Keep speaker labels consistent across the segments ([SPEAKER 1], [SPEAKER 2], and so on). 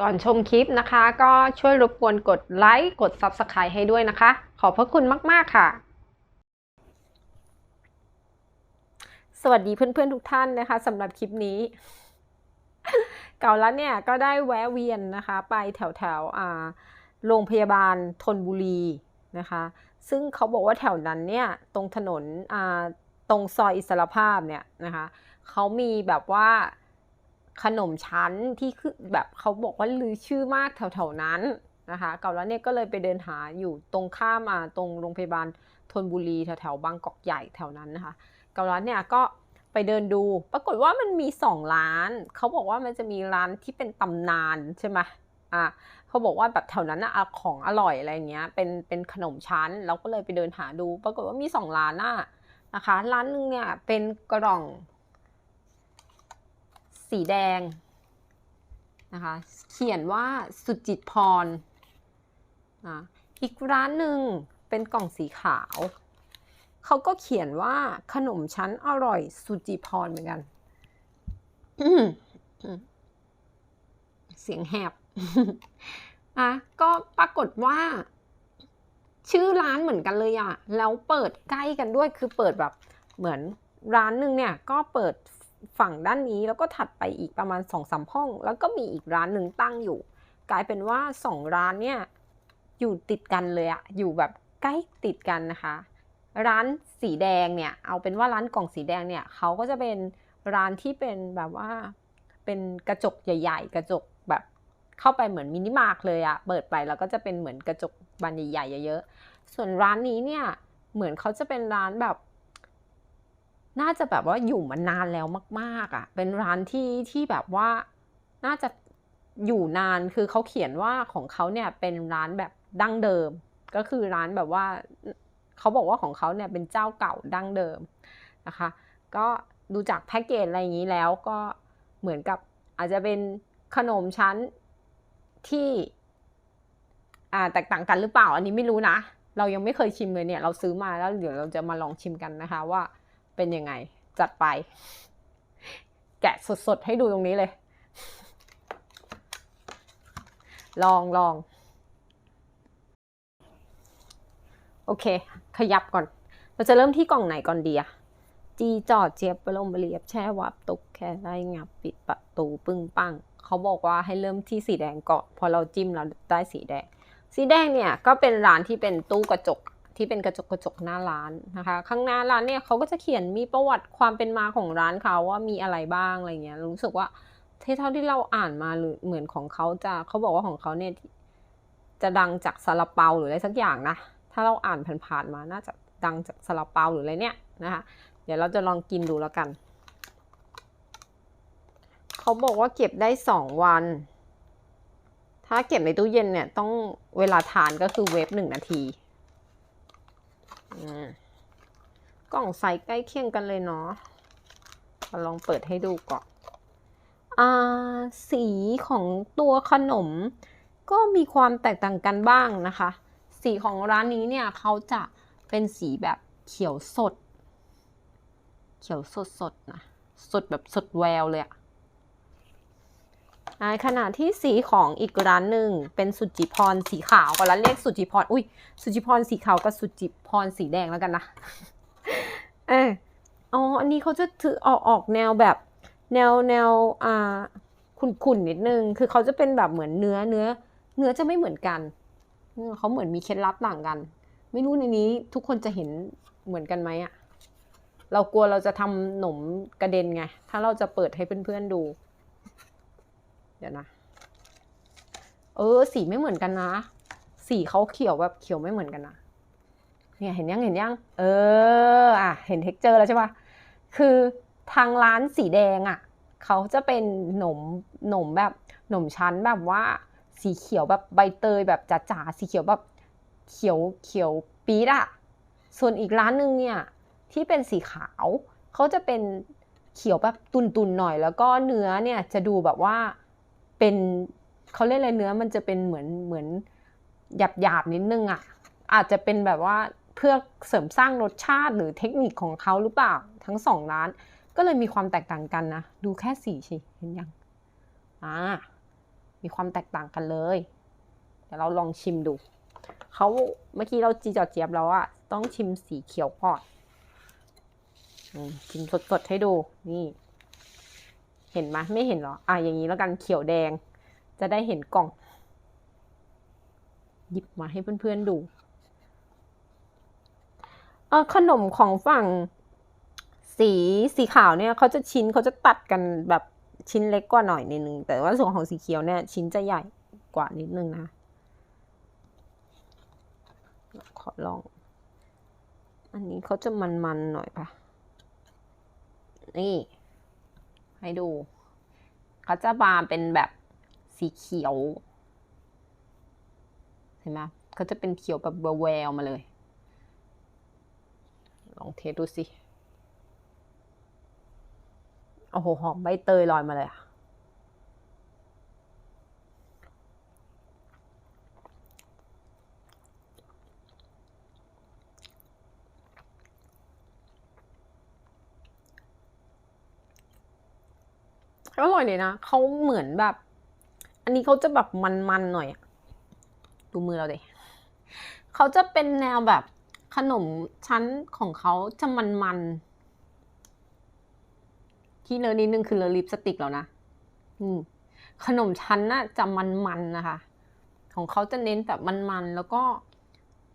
[SPEAKER 1] ก่อนชมคลิปนะคะ ก็ช่วยรบกวนกดไลค์กด Subscribe ให้ด้วยนะคะ ขอบพระคุณมาก ๆ ค่ะ สวัสดีเพื่อน ๆ ทุกท่านนะคะสำหรับคลิปนี้ เก่าแล้วเนี่ยก็ได้แวะเวียนนะคะ ไปแถวแถวๆโรงพยาบาลธนบุรีนะคะ ซึ่งเขาบอกว่าแถวนั้นเนี่ย ตรงถนนตรงซอยอิสรภาพเนี่ยนะคะเขามีแบบว่า ขนมชั้นที่คือแบบเขาบอกว่าลือชื่อมากแถวๆนั้นนะคะเก่าแล้วเนี่ยก็เลยไปเดินหาอยู่ตรงข้ามมาตรงโรงพยาบาลธนบุรีแถวๆบางกอกใหญ่แถวนั้นนะคะเกาลัดเนี่ยก็ไปเดินดู ปรากฏว่ามันมีสองร้าน เขาบอกว่ามันจะมีร้านที่เป็นตำนานใช่ไหมอะเขาบอกว่าแบบแถวนั้นอะของอร่อยอะไรเงี้ย เป็นเป็นขนมชั้น เราก็เลยไปเดินหาดู ปรากฏว่ามีสองร้านน่ะนะคะ ร้านหนึงเนี่ยเป็นกล่อง สีแดงนะคะเขียนว่าสุจิตพรนะอีกร้านหนึ่งเป็นกล่องสีขาว เขาก็เขียนว่าขนมชั้นอร่อยสุจิพรเหมือนกัน เสียงแหบอะก็ปรากฏว่า ชื่อร้านเหมือนกันเลยอะแล้วเปิดใกล้กันด้วยคือเปิดแบบเหมือนร้านหนึ่งเนี่ยก็เปิด ฝั่งด้านนี้แล้วก็ถัดไปอีกประมาณสองสามห้อง แล้วก็มีอีกร้านหนึ่งตั้งอยู่ กลายเป็นว่าสองร้านเนี่ยอยู่ติดกันเลยอะอยู่แบบใกล้ติดกันนะคะ ร้านสีแดงเนี่ยเอาเป็นว่าร้านกล่องสีแดงเนี่ยเขาก็จะเป็นร้านที่เป็นแบบว่าเป็นกระจกใหญ่ ๆ กระจกแบบเข้าไปเหมือนมินิมาร์ทเลยอะเปิดไปแล้วก็จะเป็นเหมือนกระจกบานใหญ่ๆเยอะๆส่วนร้านนี้เนี่ยเหมือนเขาจะเป็นร้านแบบ น่าจะแบบว่าอยู่มานานแล้วมากๆอะเป็นร้านที่ที่แบบว่าน่าจะอยู่นานคือเขาเขียนว่าของเขาเนี่ยเป็นร้านแบบดั้งเดิม ก็คือร้านแบบว่าเขาบอกว่าของเขาเนี่ยเป็นเจ้าเก่าดั้งเดิมนะคะ ก็ดูจากแพ็กเกจอะไรอย่างนี้แล้วก็เหมือนกับอาจจะเป็นขนมชั้นที่อ่าแตกต่างกันหรือเปล่า อันนี้ไม่รู้นะ เรายังไม่เคยชิมเลยเนี่ย เราซื้อมาแล้วเดี๋ยวเราจะมาลองชิมกันนะคะว่า เป็นยังไง จัดไป แกะสดๆ ให้ดูตรงนี้เลย ลองลองโอเค ขยับก่อน เราจะเริ่มที่กล่องไหนก่อนดีอะจีจอดเจี๊ยบปลมเรียบแช่วับตุกแค่ไล่งับปิดประตูปึ้งปัง เขาบอกว่าให้เริ่มที่สีแดงก่อน พอเราจิ้มเราได้สีแดง สีแดงเนี่ยก็เป็นร้านที่เป็นตู้กระจก ที่เป็นกระจกกระจกหน้าร้านนะคะ ข้างหน้าร้านเนี่ยเขาก็จะเขียนมีประวัติความเป็นมาของร้านเขาว่ามีอะไรบ้างอะไรเงี้ยรู้สึกว่าที่เท่าที่เราอ่านมาหรือเหมือนของเขาจะเขาบอกว่าของเขาเนี่ยจะดังจากซาลาเปาหรืออะไรสักอย่างนะถ้าเราอ่านผ่านๆมาน่าจะดังจากซาลาเปาหรืออะไรเนี่ยนะคะ เดี๋ยวเราจะลองกินดูแล้วกัน เขาบอกว่าเก็บได้สองวัน ถ้าเก็บในตู้เย็นเนี่ยต้องเวลาทานก็คือเวฟหนึ่งนาที กล่องไซส์ใกล้เคียงกันเลยเนาะเราลองเปิดให้ดูก่อนอาสีของตัวขนม ก็มีความแตกต่างกันบ้างนะคะ สีของร้านนี้เนี่ยเขาจะเป็นสีแบบเขียวสด เขียวสดสดนะ สดแบบสดแววเลยอะ ขณะที่สีของอีกร้านหนึ่งเป็นสุจิพรสีขาวก็แล้วเรียกสุจิพรอุ้ยสุจิพรสีขาวกับสุจิพรสีแดงแล้วกันนะเอออ๋ออันนี้เขาจะถือออกออกแนวแบบแนวแนวอ่าขุ่นๆนิดนึง คือเขาจะเป็นแบบเหมือนเนื้อเนื้อ เนื้อจะไม่เหมือนกันเขาเหมือนมีเคล็ดลับต่างกัน ไม่รู้ในนี้ทุกคนจะเห็นเหมือนกันไหมอะเรากลัวเราจะทำหนมกระเด็นไง ถ้าเราจะเปิดให้เพื่อนๆดู ดี๋ยวนะ เออ สีไม่เหมือนกันนะ สีเขาเขียวแบบเขียวไม่เหมือนกันนะ เนี่ยเห็นยังเห็นยัง เออ อะ เห็นเท็กเจอร์แล้วใช่ปะคือทางร้านสีแดงอะเขาจะเป็นหนมหนมแบบหนมชั้นแบบว่า สีเขียวแบบใบเตยแบบจ๋าๆสีเขียวแบบเขียวเขียวปี๊ดอะส่วนอีกร้านหนึ่งเนี่ยที่เป็นสีขาวเขาจะเป็นเขียวแบบตุนๆหน่อย แล้วก็เนื้อเนี่ยจะดูแบบว่า เป็นเขาเรียกอะไรเนื้อมันจะเป็นเหมือนเหมือนหยาบๆนิดนึงอะอาจจะเป็นแบบว่าเพื่อเสริมสร้างรสชาติหรือเทคนิคของเขาหรือเปล่าทั้งสองร้าน ก็เลยมีความแตกต่างกันนะ ดูแค่สีสิเห็นยังอ่ามีความแตกต่างกันเลย เดี๋ยวเราลองชิมดูเขาเมื่อกี้เราจีจอดเจี๊ยบแล้วอะต้องชิมสีเขียวก่อนอืมชิมสดๆให้ดูนี่ เห็นไหมไม่เห็นเหรอ อะอย่างนี้แล้วกันเขียวแดง จะได้เห็นกล่อง หยิบมาให้เพื่อนๆดูเออขนมของฝั่งสีสีขาวเนี่ยเขาจะชิ้นเขาจะตัดกันแบบชิ้นเล็กกว่าหน่อยนิดนึง แต่ว่าส่วนของสีเขียวเนี่ย ชิ้นจะใหญ่กว่านิดนึงนะ ขอลอง อันนี้เขาจะมันๆหน่อยปะนี่ ให้ดู เขาจะบานเป็นแบบสีเขียว เห็นไหมเขาจะเป็นเขียวแบบแววมาเลย ลองเทสดูสิ โอ้โห หอมใบเตยลอยมาเลยอะ อร่อยเลยนะเขาเหมือนแบบ อันนี้เขาจะแบบมันๆหน่อย ดูมือเราดิเขาจะเป็นแนวแบบขนมชั้นของเขาจะมันๆที่เลอนิดนึงคือเลอลิปสติกแล้วนะ อืม ขนมชั้นน่ะจะมันๆนะคะ ของเขาจะเน้นแบบมันๆแล้วก็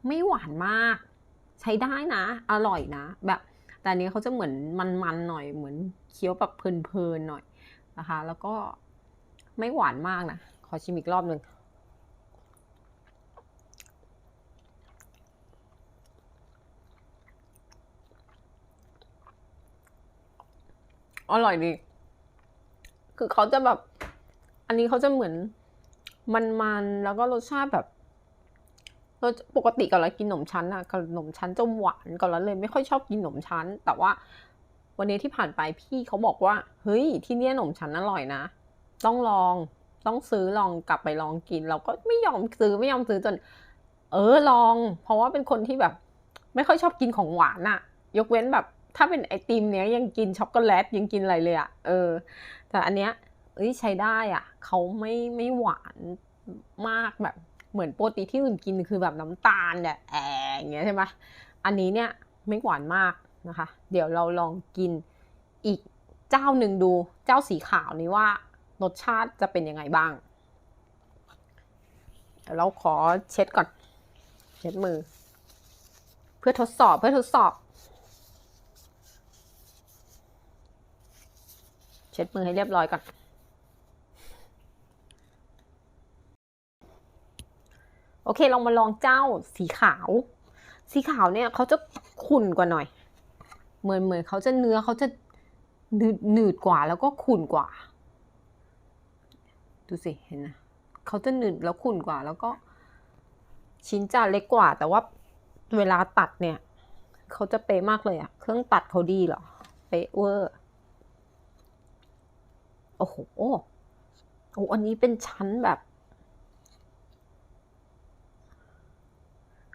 [SPEAKER 1] ไม่หวานมาก ใช้ได้นะ อร่อยนะ แบบ แต่อันนี้เขาจะเหมือนมันๆหน่อยเหมือนเคี้ยวแบบเพลินๆหน่อย นะคะ แล้วก็ไม่หวานมากนะ ขอชิมอีกรอบหนึ่งอร่อยดี คือเขาจะแบบ อันนี้เขาจะเหมือนมันๆ แล้วก็รสชาติแบบรสปกติก่อนเรากินขนมชั้นอะขนมชั้นจะหวานก่อนแล้วเลยไม่ค่อยชอบกินขนมชั้น แต่ว่า วันนี้ที่ผ่านไปพี่เขาบอกว่า เฮ้ย ที่เนี่ยขนมชั้นอร่อยนะ ต้องลอง ต้องซื้อลองกลับไปลองกิน เราก็ไม่ยอมซื้อไม่ยอมซื้อจน เออลอง เพราะว่าเป็นคนที่แบบ ไม่ค่อยชอบกินของหวานอะยกเว้นแบบ ถ้าเป็นไอติมเนี้ยยังกินช็อกโกแลตยังกินอะไรเลยอะเออ แต่อันเนี้ยเอ้ยใช้ได้อะเขาไม่ไม่หวานมากแบบเหมือนโปรตีที่อื่นกินคือแบบน้ำตาลเนี่ยแอะอย่างเงี้ยใช่ไหมอันนี้เนี่ยไม่หวานมาก นะคะ เดี๋ยวเราลองกินอีกเจ้าหนึ่งดูเจ้าสีขาวนี้ว่ารสชาติจะเป็นยังไงบ้าง เดี๋ยวเราขอเช็ดก่อน เช็ดมือ เพื่อทดสอบเพื่อทดสอบ เช็ดมือให้เรียบร้อยก่อนโอเค ลองมาลองเจ้าสีขาว สีขาวเนี่ยเขาจะขุ่นกว่าหน่อย เหมือนเหมือนเขาจะเนื้อเขาจะหนืดหนืดกว่าแล้วก็ขุ่นกว่า ดูสิเห็นนะเขาจะหนืดแล้วขุ่นกว่า แล้วก็ชิ้นจะเล็กกว่า แต่ว่าเวลาตัดเนี่ยเขาจะเป๊ะมากเลยอะเครื่องตัดเขาดีเหรอ เป๊ะเวอร์ โอ้โห โอ้อันนี้เป็นชั้นแบบ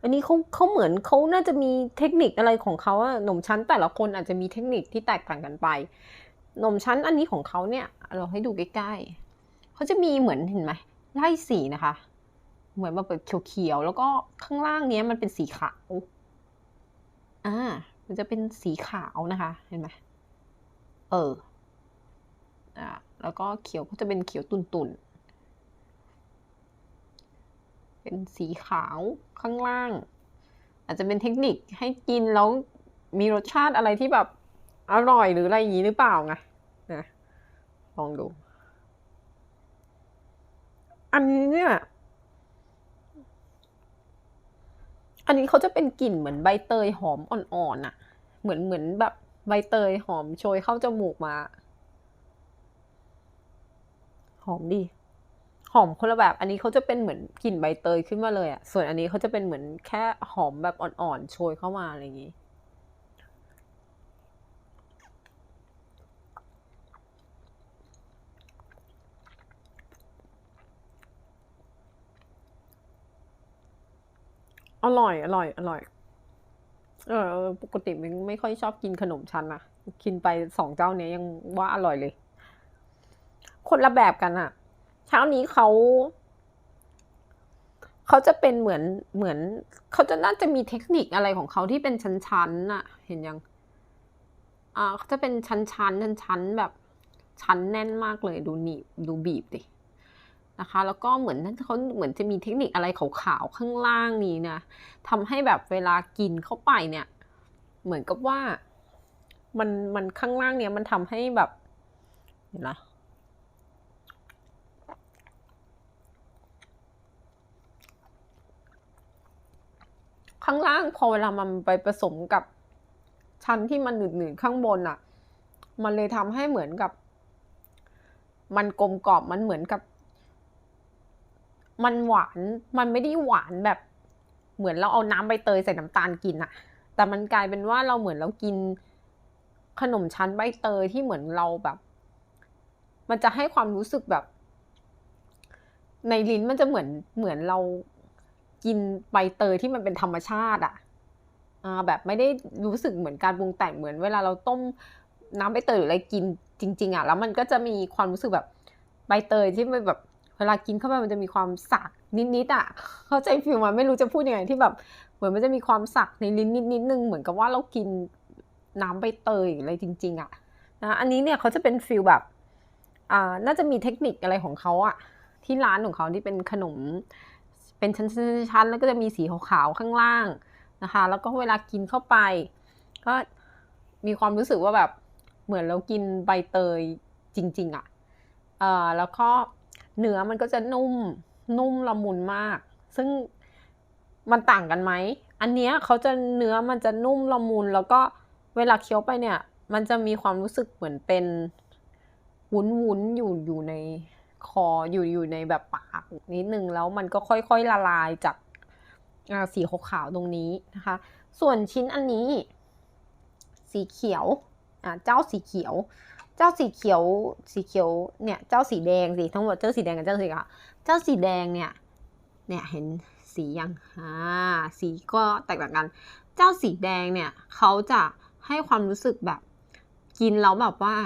[SPEAKER 1] อันนี้เขาเขาเหมือนเขาน่าจะมีเทคนิคอะไรของเขาอะหนมชั้นแต่ละคนอาจจะมีเทคนิคที่แตกต่างกันไปหนมชั้นอันนี้ของเขาเนี่ยเราให้ดูใกล้ๆเขาจะมีเหมือนเห็นไหมไล่สีนะคะ เหมือนแบบเขียวๆแล้วก็ข้างล่างเนี้ยมันเป็นสีขาวอ่ามันจะเป็นสีขาวนะคะ เห็นไหมเอออ่าแล้วก็เขียวก็จะเป็นเขียวตุ่นๆ เป็นสีขาวข้างล่าง อาจจะเป็นเทคนิคให้กินแล้วมีรสชาติอะไรที่แบบอร่อยหรืออะไรอย่างนี้หรือเปล่าไงนะลองดู อันนี้เนี่ยอันนี้เขาจะเป็นกลิ่นเหมือนใบเตยหอมอ่อนๆอะเหมือนเหมือนแบบใบเตยหอมโชยเข้าจมูกมา หอมดี อมคนละแบบ อันนี้เขาจะเป็นเหมือนกลิ่นใบเตยขึ้นมาเลยอะส่วนอันนี้เขาจะเป็นเหมือนแค่หอมแบบอ่อนๆโชยเข้ามาอะไรอย่างนี้ อร่อย อร่อย อร่อย เออ ปกติไม่ไม่ค่อยชอบกินขนมชั้นนะกินไปสองเจ้าเนี้ยยังว่าอร่อยเลย คนละแบบกันอะ ช้านี้เขาเขาจะเป็นเหมือนเหมือนเขาจะน่าจะมีเทคนิคอะไรของเขาที่เป็นชั้นๆน่ะ เห็นยัง อ่าเขาจะเป็นชั้นๆชั้นๆแบบชั้นแน่นมากเลยดูหนีบดูบีบดินะคะ แล้วก็เหมือนเขาเหมือนจะมีเทคนิคอะไรขาวๆข้างล่างนี้นะทำให้แบบเวลากินเข้าไปเนี่ย เหมือนกับว่ามันมันข้างล่างเนี่ยมันทำให้แบบเห็นไหม ข้างล่างพอเวลามันไปผสมกับชั้นที่มันหนืดๆข้างบนอะมันเลยทำให้เหมือนกับ มันกลมกล่อมมันเหมือนกับ มันหวาน มันไม่ได้หวานแบบ เหมือนเราเอาน้ำใบเตยใส่น้ำตาลกินอะแต่มันกลายเป็นว่าเราเหมือนเรากินขนมชั้นใบเตยที่เหมือนเราแบบ มันจะให้ความรู้สึกแบบ ในลิ้นมันจะเหมือนเหมือนเรา กินใบเตยที่มันเป็นธรรมชาติอะอ่าแบบไม่ได้รู้สึกเหมือนการปรุงแต่งเหมือนเวลาเราต้มน้ำใบเตยหรืออะไรกินจริง ๆอะแล้วมันก็จะมีความรู้สึกแบบใบเตยที่มันแบบเวลากินเข้าไปมันจะมีความสักนิดๆอะเข้าใจฟิลมาไม่รู้จะพูดยังไงที่แบบเหมือนมันจะมีความสักในลิ้นนิดๆนึงเหมือนกับว่าเรากินน้ำใบเตยอะไรจริง ๆอะนะอันนี้เนี่ยเขาจะเป็นฟิลแบบอ่าน่าจะมีเทคนิคอะไรของเขาอะที่ร้านของเขาที่เป็นขนม เป็นชั้นๆแล้วก็จะมีสีขาวๆข้างล่างนะคะ แล้วก็เวลากินเข้าไป ก็มีความรู้สึกว่าแบบเหมือนเรากินใบเตยจริง ๆอะเอ่าแล้วก็เนื้อมันก็จะนุ่มนุ่มละมุนมาก ซึ่งมันต่างกันไหม อันเนี้ยเขาจะเนื้อมันจะนุ่มละมุน แล้วก็เวลาเคี้ยวไปเนี่ย มันจะมีความรู้สึกเหมือนเป็นวุ้นวุ้นอยู่อยู่ในคออยู่อยู่ในแบบปาก นิดนึงแล้วมันก็ค่อยๆละลายจากสีขาวๆตรงนี้นะคะ ส่วนชิ้นอันนี้ สีเขียวเจ้าสีเขียว เจ้าสีเขียวสีเขียวเนี่ยเจ้าสีแดงสิทั้งหมดเจ้าสีแดงกับเจ้าสีขาวเจ้าสีแดงเนี่ยเนี่ยเห็นสียังอ่าสีก็แตกต่างกัน เจ้าสีแดงเนี่ยเขาจะให้ความรู้สึกแบบกินแล้วแบบว่า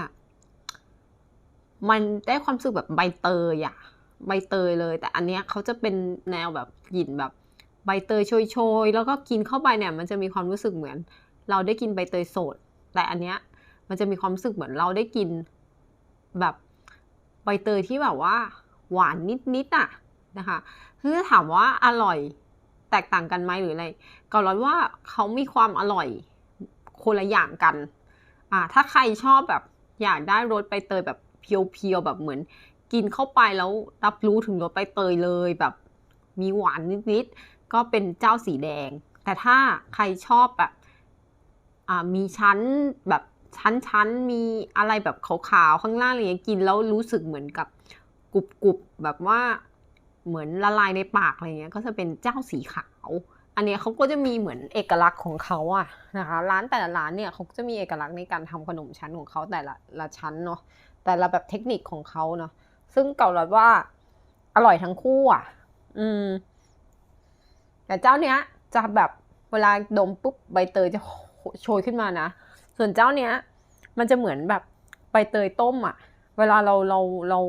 [SPEAKER 1] มันได้ความรู้สึกแบบใบเตยอะ ใบเตยเลย แต่อันเนี้ยเขาจะเป็นแนวแบบกลิ่นแบบใบเตยโชยๆ แล้วก็กินเข้าไปเนี่ยมันจะมีความรู้สึกเหมือน เราได้กินใบเตยสด แต่อันเนี้ยมันจะมีความรู้สึกเหมือนเราได้กินแบบใบเตยที่แบบว่า หวานนิดๆอะนะคะคือถามว่าอร่อยแตกต่างกันไหมหรืออะไรก็ร้อยว่าเขามีความอร่อยคนละอย่างกันอ่าถ้าใครชอบแบบอยากได้รสใบเตยแบบเพียวๆแบบเหมือน กินเข้าไปแล้วรับรู้ถึงรสใบเตยเลยแบบ มีหวานนิดๆก็เป็นเจ้าสีแดง แต่ถ้าใครชอบแบบมีชั้นแบบชั้นๆมีอะไรแบบขาวๆข้างล่างอะไรเงี้ยกินแล้วรู้สึกเหมือนกับกรุบๆแบบว่าเหมือนละลายในปากอะไรเงี้ยก็จะเป็นเจ้าสีขาว อันนี้เขาก็จะมีเหมือนเอกลักษณ์ของเขาอะนะคะร้านแต่ละร้านเนี่ยเขาจะมีเอกลักษณ์ในการทำขนมชั้นของเขาแต่ละละชั้นเนาะแต่ละแบบเทคนิคของเขาเนาะ ซึ่งเก่าเลยว่า อร่อยทั้งคู่อะ อืม แต่เจ้าเนี้ย จะแบบเวลาดมปุ๊บใบเตยจะโชยขึ้นมานะ ส่วนเจ้าเนี้ย มันจะเหมือนแบบใบเตยต้มอะ เวลาเราเราเรา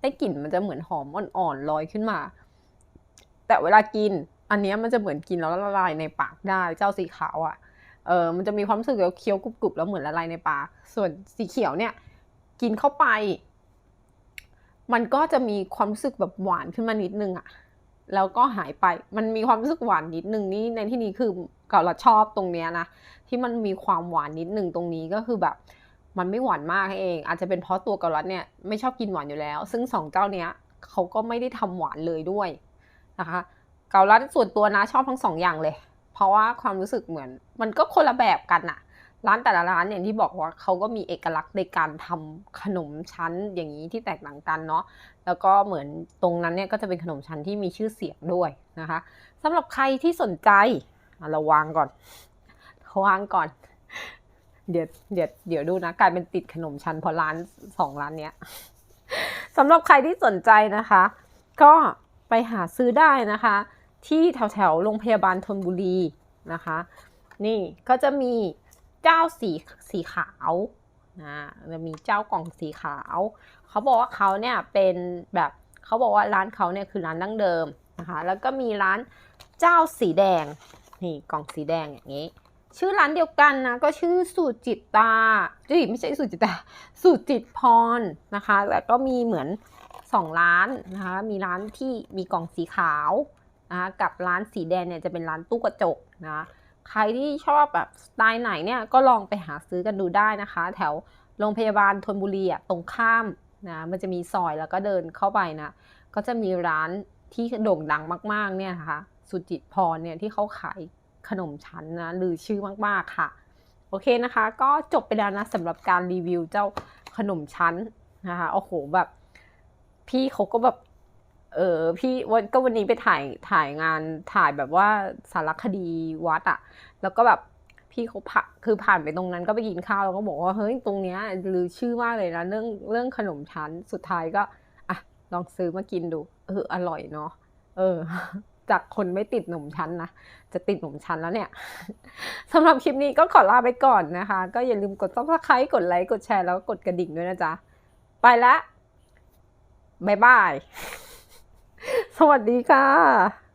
[SPEAKER 1] ได้กลิ่นมันจะเหมือนหอมอ่อนๆลอยขึ้นมา แต่เวลากิน อันนี้มันจะเหมือนกินแล้วละลายในปากได้ เจ้าสีขาวอะ่ะ เออมันจะมีความรู้สึกเคี้ยวกรุบๆแล้วเหมือนละลายในปาก ส่วนสีเขียวเนี่ย กินเข้าไป มันก็จะมีความรู้สึกแบบหวานขึ้นมานิดนึงอะ่ะแล้วก็หายไป มันมีความรู้สึกหวานนิดนึงนี่ในที่นี้คือเก่าเราชอบตรงเนี้ยนะ ที่มันมีความหวานนิดนึงตรงนี้ก็คือแบบ มันไม่หวานมากเอง อาจจะเป็นเพราะตัวเกาลัดเนี่ยไม่ชอบกินหวานอยู่แล้ว ซึ่งสองเจ้าเนี้ยเขาก็ไม่ได้ทำหวานเลยด้วยนะคะ เกาลัดส่วนตัวนะชอบทั้งสองอย่างเลย เพราะว่าความรู้สึกเหมือน มันก็คนละแบบกันอะ ร้านแต่ละร้านอย่างที่บอกว่าเขาก็มีเอกลักษณ์ในการทำขนมชั้นอย่างนี้ที่แตกต่างกันเนาะแล้วก็เหมือนตรงนั้นเนี่ยก็จะเป็นขนมชั้นที่มีชื่อเสียงด้วยนะคะสำหรับใครที่สนใจเราวางก่อนวางก่อน เดี๋ยวเดี๋ยวเดี๋ยวดูนะกลายเป็นติดขนมชั้นพราะร้านสองร้านเนี้ยสำหรับใครที่สนใจนะคะ ก็ไปหาซื้อได้นะคะ ที่แถวแถวโรงพยาบาลธนบุรีนะคะ นี่ก็จะมี เจ้าสีสีขาวนะจะมีเจ้ากล่องสีขาว เขาบอกว่าเขาเนี่ยเป็นแบบเขาบอกว่าร้านเขาเนี่ยคือร้านดั้งเดิมนะคะแล้วก็มีร้านเจ้าสีแดงนี่กล่องสีแดงอย่างนี้ ชื่อร้านเดียวกันนะก็ชื่อสูตรจิตตาเอ้ยไม่ใช่สูตรจิตตาสูตรจิตพรนะคะแล้วก็มีเหมือนสองร้านนะคะมีร้านที่มีกล่องสีขาวนะคะกับร้านสีแดงเนี่ยจะเป็นร้านตู้กระจกนะ ใครที่ชอบแบบสไตล์ไหนเนี่ยก็ลองไปหาซื้อกันดูได้นะคะ แถวโรงพยาบาลธนบุรีอะตรงข้ามนะมันจะมีซอยแล้วก็เดินเข้าไปนะก็จะมีร้านที่โด่งดังมากๆเนี่ยนะคะสุจิตพรเนี่ยที่เขาขายขนมชั้นนะลือชื่อมากๆค่ะ โอเคนะคะ ก็จบไปแล้วนะสำหรับการรีวิวเจ้าขนมชั้นนะคะโอ้โหแบบพี่เขาก็แบบ เออพี่วันก็วันนี้ไปถ่ายถ่ายงานถ่ายแบบว่าสารคดีวัดอะแล้วก็แบบพี่เขาผ่าคือผ่านไปตรงนั้นก็ไปกินข้าวแล้วก็บอกว่าเฮ้ยตรงเนี้ยลือชื่อมากเลยนะเรื่องเรื่องขนมชั้นสุดท้ายก็อะลองซื้อมากินดูเอออร่อยเนาะเออ จากคนไม่ติดขนมชั้นนะจะติดขนมชั้นแล้วเนี่ยสำหรับคลิปนี้ก็ขอลาไปก่อนนะคะ ก็อย่าลืมกด subscribe กดไลค์กดแชร์แล้วก็กดกระดิ่งด้วยนะจ๊ะไปละบายบาย สวัสดีค่ะ